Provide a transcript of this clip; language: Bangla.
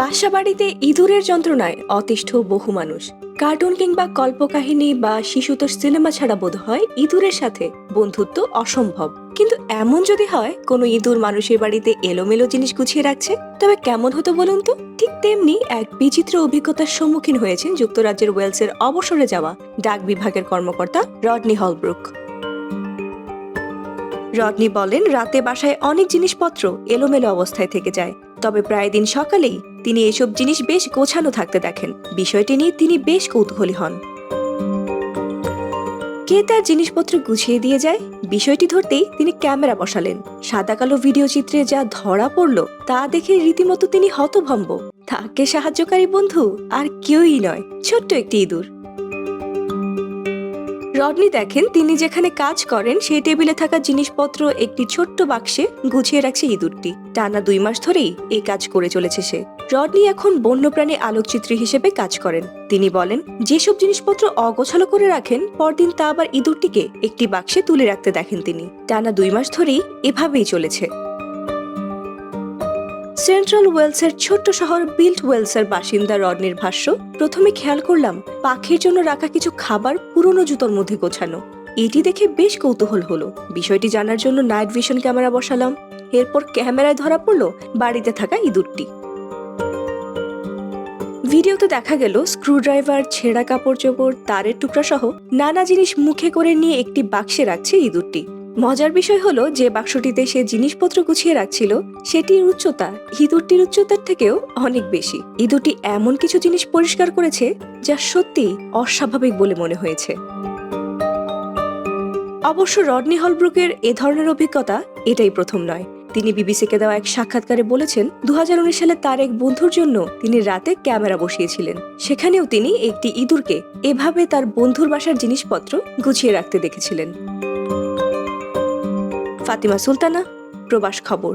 বাসা বাড়িতে ইঁদুরের যন্ত্রণায় অতিষ্ঠ বহু মানুষ। কার্টুন কিংবা কল্পকাহিনী বা শিশুতোষ সিনেমা ছাড়া বোধ হয় ইঁদুরের সাথে বন্ধুত্ব অসম্ভব। কিন্তু এমন যদি হয়, কোনো ইঁদুর মানুষের বাড়িতে এলোমেলো জিনিস গুছিয়ে রাখছে? তবে কেমন হতো বলুন তো? ঠিক তেমনি এক বিচিত্র অভিজ্ঞতার সম্মুখীন হয়েছেন যুক্তরাজ্যের ওয়েলসের অবসরে যাওয়া ডাক বিভাগের কর্মকর্তা রডনি হলব্রুক। রডনি বলেন, রাতে বাসায় অনেক জিনিসপত্র এলোমেলো অবস্থায় থেকে যায়। তবে প্রায় দিন সকালেই তিনি এসব জিনিস বেশ গোছানো থাকতে দেখেন। বিষয়টি নিয়ে তিনি বেশ কৌতূহলী হন। কে তার জিনিসপত্র গুছিয়ে দিয়ে যায়? বিষয়টি ধরতেই তিনি ক্যামেরা বসালেন। সাদা কালো ভিডিও চিত্রে যা ধরা পড়ল, তা দেখে রীতিমতো তিনি হতভম্ব। তাকে সাহায্যকারী বন্ধু আর কেউই নয়, ছোট্ট একটি ইঁদুর। রডনি দেখেন, তিনি যেখানে কাজ করেন, সেই টেবিলে থাকা জিনিসপত্র একটি ছোট্ট বাক্সে গুছিয়ে রাখছে ইঁদুরটি। টানা দুই মাস ধরেই এই কাজ করে চলেছে সে। রডনি এখন বন্যপ্রাণী আলোকচিত্রী হিসেবে কাজ করেন। তিনি বলেন, যেসব জিনিসপত্র অগোছালো করে রাখেন, পরদিন তা আবার ইঁদুরটিকে একটি বাক্সে তুলে রাখতে দেখেন তিনি। টানা দুই মাস ধরেই এভাবেই চলেছে। সেন্ট্রাল ওয়েলসের ছোট্ট শহর বিল্ট ওয়েলসের বাসিন্দা রডনির ভাষ্য, প্রথমে খেয়াল করলাম, পাখির জন্য রাখা কিছু খাবার পুরনো জুতোর মধ্যে গোছানো। এটি দেখে বেশ কৌতূহল হলো। বিষয়টি জানার জন্য নাইট ভিশন ক্যামেরা বসালাম। এরপর ক্যামেরায় ধরা পড়ল বাড়িতে থাকা ইঁদুরটি। ভিডিওতে দেখা গেল, স্ক্রুড্রাইভার, ছেঁড়া কাপড় চোপড়, তারের টুকরা সহ নানা জিনিস মুখে করে নিয়ে একটি বাক্সে রাখছে ইঁদুরটি। মজার বিষয় হলো যে বাক্সটিতে সে জিনিসপত্র গুছিয়ে রাখছিল, সেটির উচ্চতা, ইঁদুরটির উচ্চতার থেকেও অনেক বেশি। ইঁদুরটি এমন কিছু জিনিস পরিষ্কার করেছে, যা সত্যি অস্বাভাবিক বলে মনে হয়েছে। অবশ্য রডনি হলব্রুকের এ ধরনের অভিজ্ঞতা এটাই প্রথম নয়। তিনি বিবিসিকে দেওয়া এক সাক্ষাৎকারে বলেছেন দু হাজার উনিশ সালে তার এক বন্ধুর জন্য তিনি রাতে ক্যামেরা বসিয়েছিলেন। সেখানেও তিনি একটি ইঁদুরকে এভাবে তার বন্ধুর বাসার জিনিসপত্র গুছিয়ে রাখতে দেখেছিলেন। ফাতিমা সুলতানা প্রবাস খবর।